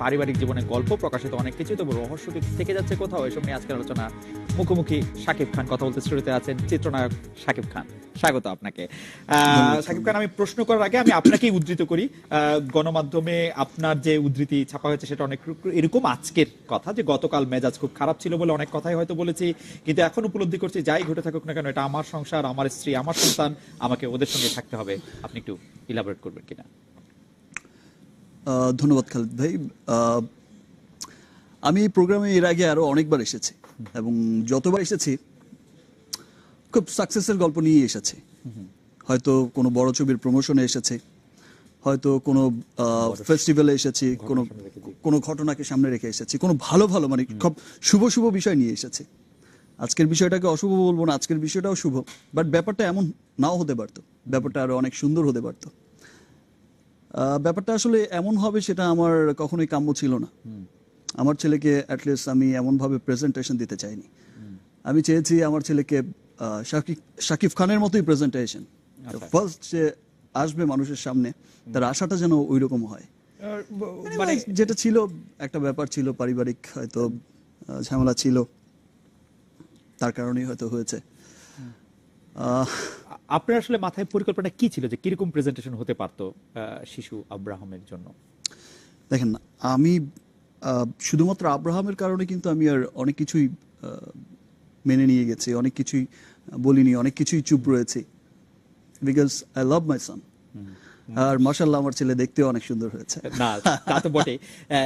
পারিবারিক জীবনের গল্প প্রকাশিত অনেক কিছু তবে রহস্য থেকে যাচ্ছে কোথাও এসব নিয়ে আজকের আলোচনা? মুখোমুখি শাকিব খান কথা বলতে শুরুতে আছেন চিত্রনায়ক শাকিব খান। স্বাগত আপনাকে। শাকিব খান আমি প্রশ্ন করার আগে আমি আপনাকেই উদ্ধৃত করি। গণমাধ্যমে আপনার যে উদ্ধৃতি ছাপা হয়েছে সেটা অনেক এরকম আজকের কথা যে গতকাল মেজাজ খুব খারাপ ছিল বলে অনেক কথাই হয়তো বলেছি কিন্তু এখন উপলব্ধি করছি যাই ঘটে থাকুক না কেন এটা আমার সংসার আমার স্ত্রী আমার সন্তান আমাকে ওদের সঙ্গে থাকতে হবে। আপনি একটু ইলাবোরেট করবেন কিনা? ধন্যবাদ খালিদ ভাই। আমি এই প্রোগ্রামে এর আগে আরও অনেকবার এসেছি এবং যতবার এসেছি খুব সাকসেসের গল্প নিয়ে এসেছি। হয়তো কোনো বড় ছবির প্রমোশনে এসেছে হয়তো কোনো ফেস্টিভ্যালে এসেছি কোনো কোনো ঘটনাকে সামনে রেখে এসেছি কোনো ভালো ভালো মানে খুব শুভ শুভ বিষয় নিয়ে এসেছি। আজকের বিষয়টাকে অশুভ বলব না আজকের বিষয়টাও শুভ বাট ব্যাপারটা এমন নাও হতে পারতো ব্যাপারটা আরও অনেক সুন্দর হতে পারতো। ব্যাপারটা আসলে এমন হবে সেটা আমার কখনোই কাম্য ছিল না। আমার ছেলেকে অ্যাটলিস্ট আমি এমনভাবে প্রেজেন্টেশন দিতে চাইনি। আমি চেয়েছি আমার ছেলেকে শাকিব শাকিব খানের মতোই প্রেজেন্টেশন আচ্ছা। ফার্স্ট যে আসবে মানুষের সামনে তার আশাটা যেন ওই রকম হয় মানে যেটা ছিল একটা ব্যাপার ছিল পারিবারিক হয়তো ঝামেলা ছিল। তার কারণেই হয়তো হয়েছে। আপনার আসলে মাথায় পরিকল্পনা কি ছিল যে কীরকম প্রেজেন্টেশন হতে পারতো শিশু আব্রাহামের জন্য? দেখেন আমি শুধুমাত্র আব্রাহামের কারণে কিন্তু আমি আর অনেক কিছুই মেনে নিয়ে গেছি অনেক কিছুই বলিনি অনেক কিছুই চুপ রয়েছে। বিকজ আই লাভ মাই সান আর মাসাল্লাহ আমার ছেলে দেখতেও অনেক সুন্দর হয়েছে। না তা তো বটে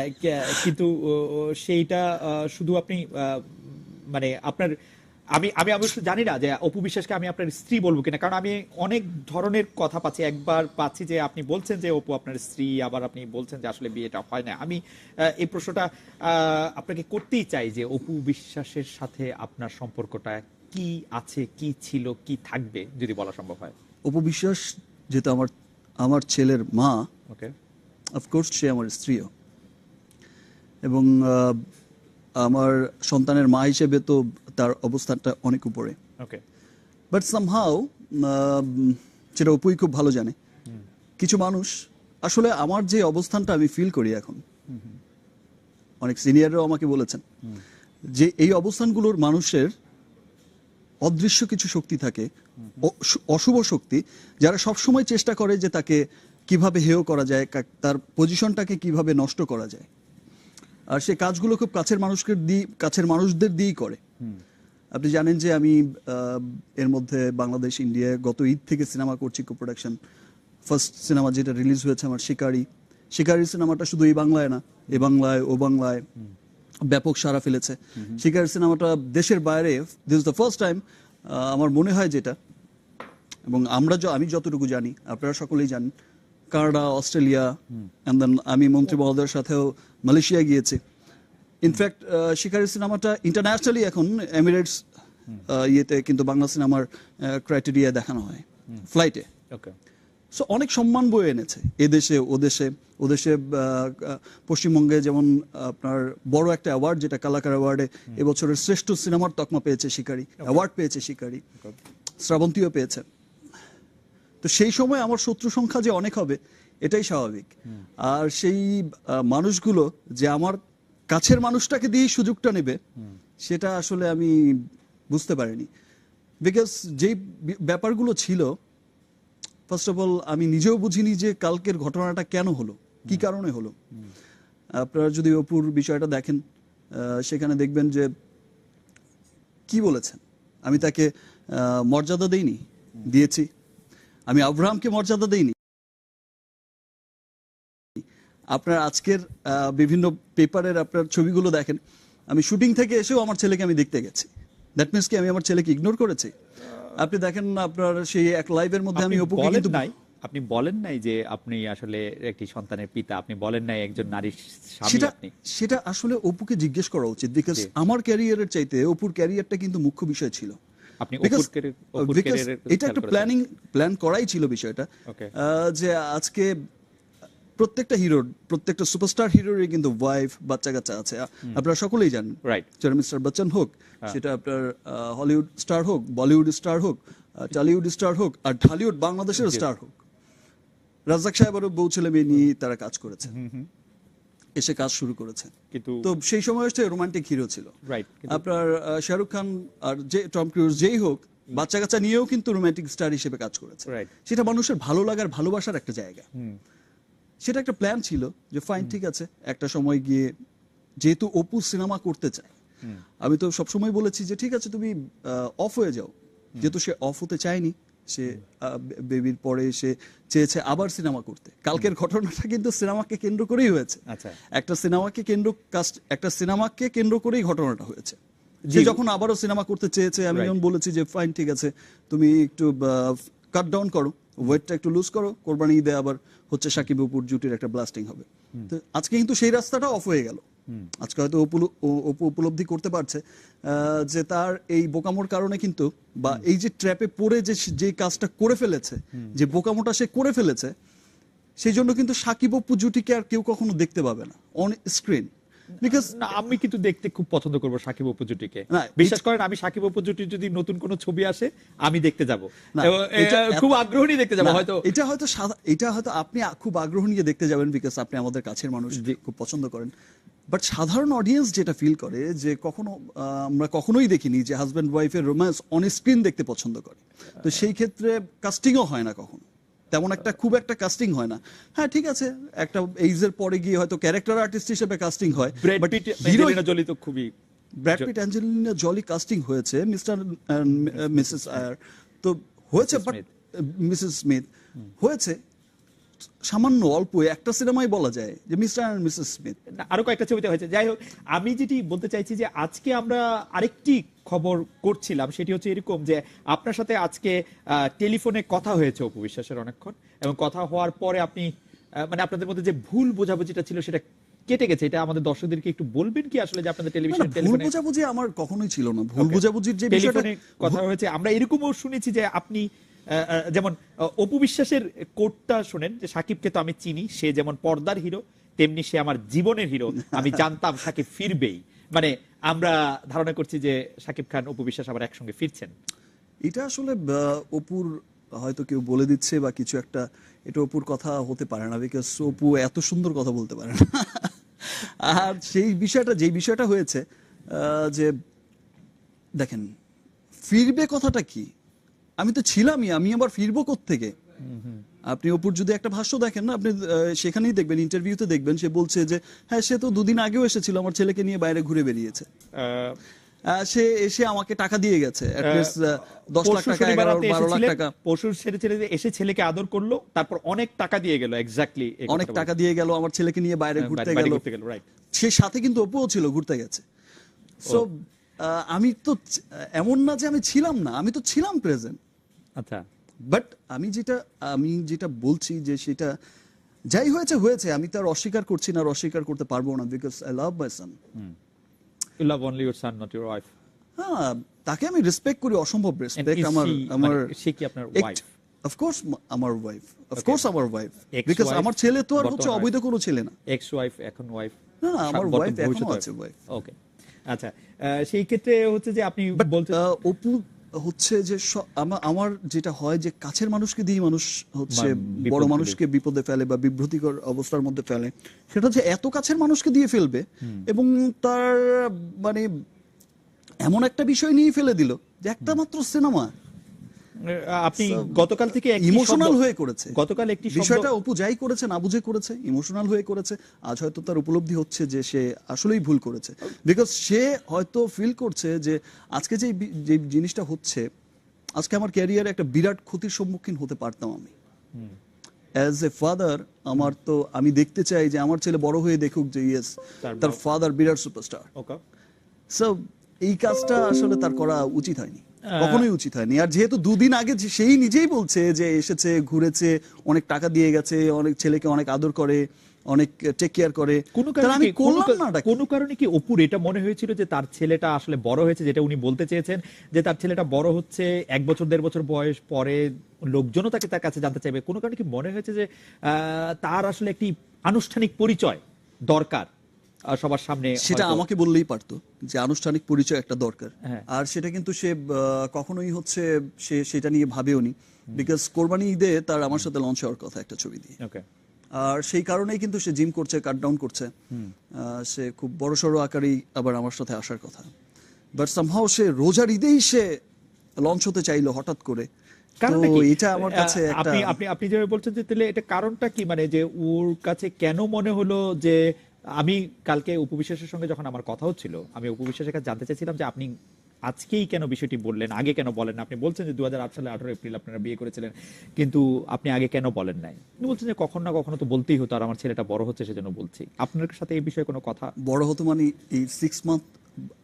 কিন্তু সেইটা শুধু আপনি মানে আপনার আমি আমি অবশ্য জানি না যে অপু বিশ্বাসকে আমি আপনার স্ত্রী বলব কিনা কারণ আমি অনেক ধরনের কথা পাচ্ছি। একবার পাচ্ছি যে আপনি বলছেন যে অপু আপনার স্ত্রী আবার আপনি বলছেন যে আসলে বিয়েটা হয় না। আমি এই প্রশ্নটা আপনাকে করতেই চাই যে অপু বিশ্বাসের সাথে আপনার সম্পর্কটা কি আছে কি ছিল কি থাকবে যদি বলা সম্ভব হয়। অপবিশ্বাস যেহেতু আমার আমার ছেলের মা ওকে। অফকোর্স সে আমার স্ত্রীও। এবং আমার সন্তানের মা হিসেবে তো তার অবস্থানটা অনেক উপরে। ওকে বাট সামহাও সেটা অপুই খুব ভালো জানে। কিছু মানুষ আসলে আমার যে অবস্থানটা আমি ফিল করি এখন অনেক সিনিয়ররাও আমাকে বলেছেন যে এই অবস্থানগুলোর মানুষের অদৃশ্য কিছু শক্তি থাকে অশুভ শক্তি যারা সবসময় চেষ্টা করে যে তাকে কীভাবে হেয় করা যায় তার পজিশনটাকে কীভাবে নষ্ট করা যায়। আর সে কাজগুলো খুব কাছের মানুষকে দিয়ে কাছের মানুষদের দিয়েই করে। আপনি জানেন যে আমি এর মধ্যে বাংলাদেশ ইন্ডিয়া গত ঈদ থেকে সিনেমা করছি কো প্রোডাকশন। ফার্স্ট সিনেমা যেটা রিলিজ হয়েছে আমার শিকারি। শিকারি সিনেমাটা শুধু এই বাংলায় না এ বাংলায় ও বাংলায় ব্যাপক সাড়া ফেলেছে। শিকারি সিনেমাটা দেশের বাইরে this is the first time আমার মনে হয় যেটা এবং আমরা আমি যতটুকু জানি আপনারা সকলেই জানেন কানাডা অস্ট্রেলিয়া অ্যান্ড দেন আমি মন্ত্রী মহোদয়ের সাথেও মালয়েশিয়া গিয়েছি। ইনফ্যাক্ট শিকারি সিনেমাটা ইন্টারন্যাশনালি এখন এমিরেটস ইয়েতে কিন্তু বাংলা সিনেমার ক্রাইটেরিয়া দেখানো হয় ফ্লাইটে ওকে সো অনেক সম্মান বয়ে এনেছে এদেশে ওদেশে ওদেশে আহ, পশ্চিমবঙ্গে যেমন আপনার বড় একটা অ্যাওয়ার্ড যেটা কালাকার অ্যাওয়ার্ডে এবছরের শ্রেষ্ঠ সিনেমার তকমা পেয়েছে শিকারি। অ্যাওয়ার্ড পেয়েছে শিকারি। শ্রাবন্তীও পেয়েছে। তো সেই সময় আমার শত্রু সংখ্যা যে অনেক হবে এটাই স্বাভাবিক। আর সেই মানুষগুলো যে আমার কাছের মানুষটাকে দিয়েই সুযোগটা নেবে সেটা আসলে আমি বুঝতে পারিনি। বিকজ যেই ব্যাপারগুলো ছিল ফার্স্ট অফ অল আমি নিজেও বুঝিনি যে কালকের ঘটনাটা কেন হলো কি কারণে হলো। আপনারা যদি অপুর বিষয়টা দেখেন সেখানে দেখবেন যে কি বলেছেন? আমি তাকে আহ, মর্যাদা দেইনি দিয়েছি। আমি আব্রাহামকে মর্যাদা দেইনি। আপনার আজকের বিভিন্ন পেপারের আপনার ছবিগুলো দেখেন। আমি শুটিং থেকে এসেও আমার ছেলেকে আমি দেখতে গেছি। দ্যাট মিনস কি আমি আমার ছেলেকে ইগনোর করেছি। আপনি দেখেন না আপনার সেই এক লাইভের মধ্যে আমি কিন্তু নাই আপনি বলেন নাই যে আপনি আসলে একটি সন্তানের পিতা আপনি বলেন নাই একজন নারীর স্বামী সেটা আপনি। সেটা আসলে অপুকে জিজ্ঞেস করা উচিত বিকজ। আমার ক্যারিয়ারের চাইতে অপুর ক্যারিয়ারটা কিন্তু মুখ্য বিষয় ছিল। আপনি এটা একটা প্ল্যানিং প্ল্যান করাই ছিল বিষয়টা। যে আজকে প্রত্যেকটা হিরোর প্রত্যেকটা সুপারস্টার হিরোরই কিন্তু ওয়াইফ বাচ্চা কাচ্চা আছে আপনারা সকলেই জানেন। রাইট সেটা মিস্টার বচ্চন হোক সেটা আপনার হলিউড স্টার হোক বলিউড স্টার হোক টলিউড স্টার হোক আর ঢালিউড বাংলাদেশের স্টার হোক। রাজাক সাহেবেরও বউ ছেলে মেয়ে নিয়ে তারা কাজ করেছে। এসে কাজ শুরু করেছে। কিন্তু তো সেই সময় হচ্ছে রোমান্টিক হিরো ছিল। রাইট আপনার শাহরুখ খান আর যে টম ক্রুজ যেই হোক বাচ্চা কাচ্চা নিয়েও কিন্তু রোমান্টিক স্টার হিসেবে কাজ করেছে. সেটা মানুষের ভালো লাগার ভালোবাসার একটা জায়গা। সেটা একটা প্ল্যান ছিল যে ফাইন ঠিক আছে একটা সময় গিয়ে যেহেতু অপু সিনেমা করতে চায় আমি তো সবসময় বলেছি যে ঠিক আছে তুমি অফ হয়ে যাও। যেহেতু সে অফ হতে চায়নি সে বেবির পরে সে চেয়েছে আবার সিনেমা করতে। কালকের ঘটনাটা কিন্তু সিনেমাকে কেন্দ্র করেই হয়েছে। আচ্ছা। একটা সিনেমাকে কেন্দ্র কাস্ট একটা সিনেমাকে কেন্দ্র করেই ঘটনাটা হয়েছে। যে যখন আবারও সিনেমা করতে চেয়েছে আমি. যখন বলেছি যে ফাইন ঠিক আছে তুমি একটু কাট ডাউন করো। ওয়েটটা একটু লুজ করো কোরবানি ঈদে আবার হচ্ছে সাকিব অপুর জুটির একটা ব্লাস্টিং হবে। তো আজকে কিন্তু সেই রাস্তাটা অফ হয়ে গেল। আজকে হয়তো অপু- উপলব্ধি করতে পারছে আহ, যে তার এই বোকামোর কারণে কিন্তু বা এই যে ট্র্যাপে পড়ে যে যে কাজটা করে ফেলেছে যে বোকামোটা সে করে ফেলেছে সেই জন্য কিন্তু সাকিব অপু জুটিকে আর কেউ কখনো দেখতে পাবে না অন স্ক্রিন বিকজ আমি কিন্তু দেখতে খুব পছন্দ করব সাকিব অপু জুটিকে। না, বিশ্বাস করেন আমি সাকিব অপু জুটির যদি নতুন কোনো ছবি আসে আমি দেখতে যাব। খুব আগ্রহ নিয়ে দেখতে যাব হয়তো এটা হয়তো এটা হয়তো আপনি খুব আগ্রহ নিয়ে দেখতে যাবেন বিকজ আপনি আমাদের কাছের মানুষ। খুব পছন্দ করেন। বাট সাধারণ অডিয়েন্স যেটা ফিল করে যে কখনো আমরা কখনোই দেখিনি যে হাজব্যান্ড ওয়াইফের রোম্যান্স অন স্ক্রিন দেখতে পছন্দ করে। তো সেই ক্ষেত্রে কাস্টিংও হয় না কখনো। তেমন একটা খুব একটা কাস্টিং হয় না। হ্যাঁ ঠিক আছে একটা এইজের পরে গিয়ে হয়তো ক্যারেক্টার আর্টিস্ট হিসেবে কাস্টিং হয় জলি বাট হিরো অ্যাঞ্জেলিনা তো খুবই Brad Pitt Angelina Jolie casting হয়েছে মিস্টার মিসেস আয়ার তো হয়েছে বাট মিসেস স্মিথ হয়েছে সামান্য অল্প একটা সিনেমাই বলা যায় যে মিস্টার অ্যান্ড মিসেস স্মিথ। আরও কয়েকটা ছবিতে হয়েছে। যাই হোক আমি যেটি বলতে চাইছি যে আজকে আমরা আরেকটি খবর করছিলাম সেটি হচ্ছে এরকম যে আপনার সাথে আজকে টেলিফোনে কথা হয়েছে অপু বিশ্বাসের অনেকক্ষণ এবং কথা হওয়ার পরে আপনি মানে আপনাদের মধ্যে যে ভুল বোঝাবুঝিটা ছিল সেটা কেটে গেছে। এটা আমাদের দর্শকদেরকে একটু বলবেন কি আসলে যে আপনাদের টেলিভিশন ভুল বোঝাবুঝি আমার কখনোই ছিল না। ভুল. বোঝাবুঝির যে বিষয়টা কথা হয়েছে। আমরা এরকমও শুনেছি যে আপনি যেমন অপু বিশ্বাসের কোটটা শোনেন, যে সাকিবকে তো আমি চিনি, সে যেমন পর্দার হিরো, তেমনি সে আমার জীবনের হিরো। আমি জানতাম সাকিব ফিরবেই। মানে আমরা ধারণা করছি যে সাকিব খান, অপু বিশ্বাস আবার একসঙ্গে ফিরছেন। এটা আসলে অপুর হয়তো কেউ বলে দিচ্ছে বা কিছু একটা, এটা অপুর কথা হতে পারে না বিকজ অপু এত সুন্দর কথা বলতে পারে না। আর সেই বিষয়টা, যেই বিষয়টা হয়েছে যে, দেখেন, ফিরবে কথাটা কি? আমি তো ছিলামই আমি আবার ফিরবো থেকে আপনি অপুর যদি একটা ভাষ্য দেখেন না আপনি সেখানেই দেখবেন ইন্টারভিউতে দেখবেন সে বলছে যে হ্যাঁ সে তো দুদিন আগেও এসেছিল আমার ছেলেকে নিয়ে বাইরে ঘুরে বেরিয়েছে। সে এসে আমাকে টাকা দিয়ে গেছে at least, আহ, দশ লাখ টাকা শনিবার এগারো রাতে বারো লাখ টাকা। পরশু ছেড়ে ছেড়ে এসে ছেলেকে আদর করল তারপর অনেক টাকা দিয়ে গেল এক্স্যাক্টলি অনেক টাকা দিয়ে গেল আমার ছেলেকে নিয়ে বাইরে ঘুরতে গেল। রাইট সে সাথে কিন্তু অপুও ছিল ঘুরতে গেছে। সো আমি তো এমন না যে আমি ছিলাম না আমি তো ছিলাম প্রেজেন্ট আচ্ছা। বাট আমি যেটা আমি যেটা বলছি যে সেটা যাই হয়েছে হয়েছে। আমি তার অস্বীকার করছি না অস্বীকার করতে পারব না because I love my son you love only your son not your wife হ্যাঁ তাকে আমি রেসপেক্ট করি অসম্ভব রেসপেক্ট আমার আমার মানে সে কি আপনার wife? অফকোর্স আমার ওয়াইফ Okay. অফকোর্স আমার ওয়াইফ বিকজ আমার ছেলে তো আর হচ্ছে অবৈধ কোনো ছেলে না। এক্স ওয়াইফ এখন ওয়াইফ না, না, আমার wife এখনও আছে wife। ওকে আচ্ছা সেই ক্ষেত্রে হচ্ছে যে আপনি বলতে অপু হচ্ছে যে আমার যেটা হয় যে কাছের মানুষকে দিয়ে মানুষ হচ্ছে বড় মানুষকে বিপদে ফেলে বা বিভ্রতিকর অবস্থার মধ্যে ফেলে। সেটা হচ্ছে এত কাছের মানুষকে দিয়ে ফেলবে এবং তার মানে এমন একটা বিষয় নিয়ে ফেলে দিল যে একটা মাত্র সিনেমা আপনি গতকাল থেকে ইমোশনাল হয়ে করেছে। গতকাল একটি বিষয়টা অপু যাই করেছে না বুঝে করেছে ইমোশনাল হয়ে করেছে আজ হয়তো তার উপলব্ধি হচ্ছে যে সে আসলেই ভুল করেছে। বিকজ সে হয়তো ফিল করছে যে আজকে যে যে জিনিসটা হচ্ছে আজকে আমার ক্যারিয়ারে একটা বিরাট ক্ষতির সম্মুখীন হতে পারতাম আমি। অ্যাজ এ ফাদার আমার তো আমি দেখতে চাই যে আমার ছেলে বড় হয়ে দেখুক যে ইয়েস তার তার ফাদার বিরাট সুপারস্টার ওকে সো এই কাজটা আসলে তার করা উচিত হয়নি। কখনোই উচিত হয়নি। আর যেহেতু দুদিন আগে সেই নিজেই বলছে যে এসেছে ঘুরেছে অনেক টাকা দিয়ে গেছে অনেক ছেলেকে অনেক আদর করে অনেক টেক কেয়ার করে। কোনো কারণে কোনো কারণে কি অপুর এটা মনে হয়েছিল যে তার ছেলেটা আসলে বড় হয়েছে যেটা উনি বলতে চেয়েছেন যে তার ছেলেটা বড় হচ্ছে এক বছর দেড় বছর বয়স পরে লোকজনও তাকে তার কাছে জানতে চাইবে? কোনো কারণে কি মনে হয়েছে যে আহ, তার আসলে একটি আনুষ্ঠানিক পরিচয় দরকার? সবার সামনে সেটা আমাকে বললেই পারতো যে আনুষ্ঠানিক পরিচয় একটা দরকার। হ্যাঁ। আর সেটা কিন্তু সে কখনোই হচ্ছে সে সেটা নিয়ে ভাবেও নি। বিকজ কোরবানি ঈদে তার আমার সাথে লঞ্চ হওয়ার কথা একটা ছবি দিয়ে। আর সেই কারণেই কিন্তু সে জিম করছে কাট ডাউন করছে। সে খুব বড় সড়ো আকারেই আবার আমার সাথে আসার কথা। বাট সামহাও সে রোজার ঈদেই সে লঞ্চ হতে চাইলো হঠাৎ করে। এটা আমার কাছে আপনি আপনি আপনি বলছেন যে তাহলে এটা কারণটা কি? মানে যে ওর কাছে কেন মনে হলো যে আমি কালকে উপবিশ্বাসের সঙ্গে যখন আমার কথা হচ্ছিল আমি উপবিশ্বাসের কাছে জানতে চাইছিলাম যে আপনি আজকেই কেন বিষয়টি বললেন আগে কেন বলেন না? আপনি বলছেন যে দু সালে আঠারো এপ্রিল আপনারা বিয়ে করেছিলেন কিন্তু আপনি আগে কেন বলেন নাই? তিনি বলছেন যে কখন না কখনো তো বলতেই হতো আর আমার ছেলেটা বড় হচ্ছে সেজন্য বলছি। আপনার সাথে এই বিষয়ে কোনো কথা? বড় হতো মানে এই সিক্স মান্থ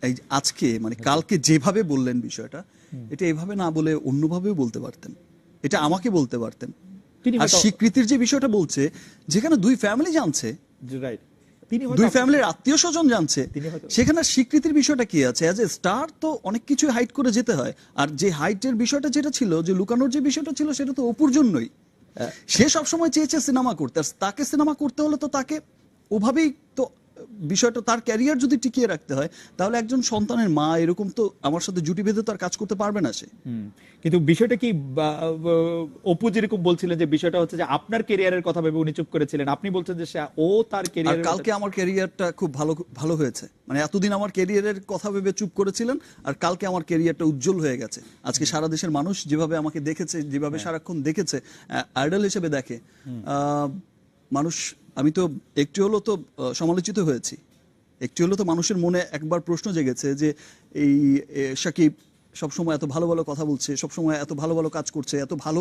এই আজকে মানে কালকে যেভাবে বললেন বিষয়টা এটা এভাবে না বলে অন্যভাবেও বলতে পারতেন। এটা আমাকে বলতে পারতেন। তিনি আর স্বীকৃতির যে বিষয়টা বলছে যেখানে দুই ফ্যামিলি জানছে রাইট দুই ফ্যামিলির আত্মীয় স্বজন জানছে। সেখানে স্বীকৃতির বিষয়টা কি আছে? অ্যাজ এ স্টার তো অনেক কিছু হাইট করে যেতে হয়। আর যে হাইটের বিষয়টা যেটা ছিল যে লুকানোর যে বিষয়টা ছিল সেটা তো অপুর জন্যই। সে সবসময় চেয়েছে সিনেমা করতে। আর তাকে সিনেমা করতে হলে তো তাকে ওভাবেই তো বিষয়টা তার ক্যারিয়ার যদি টিকিয়ে রাখতে হয় তাহলে একজন সন্তানের মা এরকম তো আমার সাথে জুটি বেঁধে তো আর কাজ করতে পারবে না সে। হুম। কিন্তু বিষয়টা কি অপু যেরকম বলছিলেন যে বিষয়টা হচ্ছে যে আপনার কেরিয়ারের কথা ভেবে উনি চুপ করেছিলেন। আপনি বলছেন যে সে- ও তার আর কেরিয়ার কালকে আমার ক্যারিয়ারটা খুব ভালো ভালো হয়েছে। মানে এতদিন আমার ক্যারিয়ারের কথা ভেবে চুপ করেছিলেন আর কালকে আমার ক্যারিয়ারটা উজ্জ্বল হয়ে গেছে। আজকে সারা দেশের মানুষ যেভাবে আমাকে দেখেছে যেভাবে সারাক্ষণ দেখেছে আইডল হিসেবে দেখে আহ, মানুষ আমি তো একটি হলো তো সমালোচিত হয়েছি। একটি হলো তো মানুষের মনে একবার প্রশ্ন জেগেছে যে এই সাকিব সবসময় এত ভালো ভালো কথা বলছে সবসময় এত ভালো ভালো কাজ করছে এত ভালো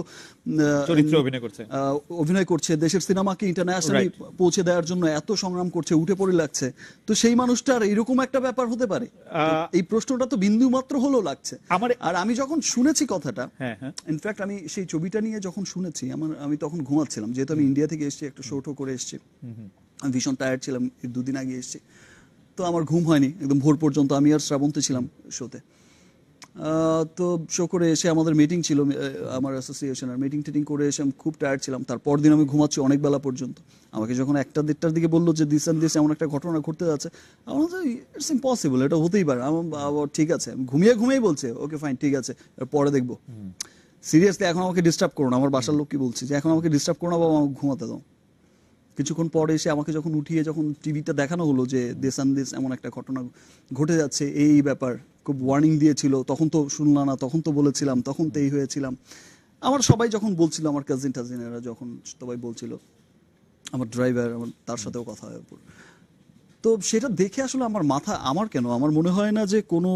চরিত্রে অভিনয় করছে। অভিনয় করছে দেশের সিনেমাকে ইন্টারন্যাশনালি পৌঁছে দেওয়ার জন্য এত সংগ্রাম করছে উঠে পড়ে লাগছে। তো সেই মানুষটার এরকম একটা ব্যাপার হতে পারে? এই প্রশ্নটা তো বিন্দু মাত্র হলো লাগছে। আমার- আর আমি যখন শুনেছি কথাটা হ্যাঁ হ্যাঁ। ইনফ্যাক্ট আমি সেই ছবিটা নিয়ে যখন শুনেছি আমার আমি তখন ঘুমাচ্ছিলাম যেহেতু আমি ইন্ডিয়া থেকে এসেছি একটা শোটো করে এসেছি। আমি ভীষণ টায়ার্ড ছিলাম দুদিন আগে এসেছি। তো আমার ঘুম হয়নি একদম ভোর পর্যন্ত আমি আর শ্রাবন্তী ছিলাম শোতে তো শো করে এসে আমাদের মিটিং ছিল আমার অ্যাসোসিয়েশনের মিটিং টিটিং করে এসে আমি খুব টায়ার্ড ছিলাম। তারপর দিন আমি ঘুমাচ্ছি অনেক বেলা পর্যন্ত। আমাকে যখন একটা দেড়টার দিকে বলল যে দিস অ্যান্ড দিস এমন একটা ঘটনা ঘটতে যাচ্ছে আমার ইটস ইম্পসিবল এটা হতেই পারে। আমার ঠিক আছে। আমি ঘুমিয়ে ঘুমিয়ে বলছে ওকে ফাইন ঠিক আছে পরে দেখব। সিরিয়াসলি এখন আমাকে ডিস্টার্ব করো না। আমার বাসার লোক কি বলছে যে এখন আমাকে ডিস্টার্ব করো না বাবা আমাকে ঘুমাতে দাও। কিছুক্ষণ পরে এসে আমাকে যখন উঠিয়ে যখন টিভিতে দেখানো হলো যে দেশ আন দেশ এমন একটা ঘটনা ঘটে যাচ্ছে, এই ব্যাপার খুব ওয়ার্নিং দিয়েছিল। তখন তো শুনলাম না, তখন তো বলেছিলাম, তখন তো এই হয়েছিলাম। আমার সবাই যখন বলছিল, আমার কাজিন টাজিনেরা যখন সবাই বলছিল, আমার ড্রাইভার আমার তার সাথেও কথা হয়ে তো সেটা দেখে আসলে আমার মাথা আমার কেন? আমার মনে হয় না যে কোনো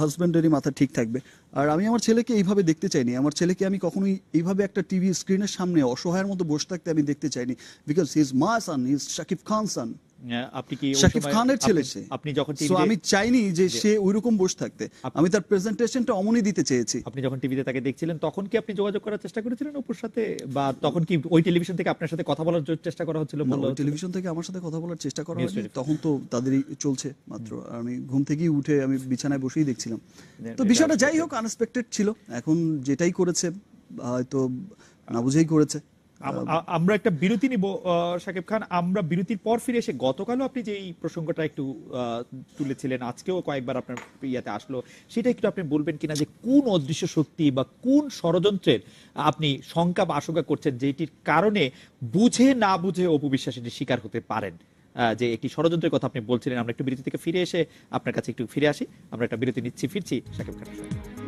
হাজব্যান্ডেরই মাথা ঠিক থাকবে। আর আমি আমার ছেলেকে এইভাবে দেখতে চাইনি। আমার ছেলেকে আমি কখনোই এইভাবে একটা টিভি স্ক্রিনের সামনে অসহায়ের মতো বসে থাকতে আমি দেখতে চাইনি। বিকজ হি ইজ মা সান হি ইজ শাকিব খান সান আপনি কি শাকিব খানের ছেলে সে। আপনি যখন আমি চাইনি যে সে ওইরকম বসে থাকতে। আমি তার প্রেজেন্টেশনটা অমনই দিতে চেয়েছি। আপনি যখন টিভিতে তাকে দেখছিলেন তখন কি আপনি যোগাযোগ করার চেষ্টা করেছিলেন অপুর সাথে? বা তখন কি ওই টেলিভিশন থেকে আপনার সাথে কথা বলার চেষ্টা করা হচ্ছিল? টেলিভিশন থেকে আমার সাথে কথা বলার চেষ্টা করা channel। তখন তো তাদেরই চলছে মাত্র। আমি ঘুম থেকেই উঠে আমি বিছানায় বসেই দেখছিলাম। তো বিষয়টা যাই হোক আনএক্সপেক্টেড ছিল। এখন যেটাই করেছে হয়তো না বুঝেই করেছে। আমরা একটা বিরতি নিব শাকিব খান। আমরা বিরতির পর ফিরে এসে গতকালও আপনি যে এই প্রসঙ্গটা একটু তুলেছিলেন আজকেও কয়েকবার আপনার ইয়াতে আসলো সেটা একটু আপনি বলবেন কিনা যে কোন অদৃশ্য শক্তি বা কোন ষড়যন্ত্রের আপনি শঙ্কা বা আশঙ্কা করছেন যেটির কারণে বুঝে না বুঝে অপবিশ্বাসের শিকার হতে পারেন? আহ, যে একটি ষড়যন্ত্রের কথা আপনি বলছিলেন আমরা একটু বিরতি থেকে ফিরে এসে আপনার কাছে একটু ফিরে আসি। আমরা একটা বিরতি নিচ্ছি ফিরছি সাকিব খানের সঙ্গে।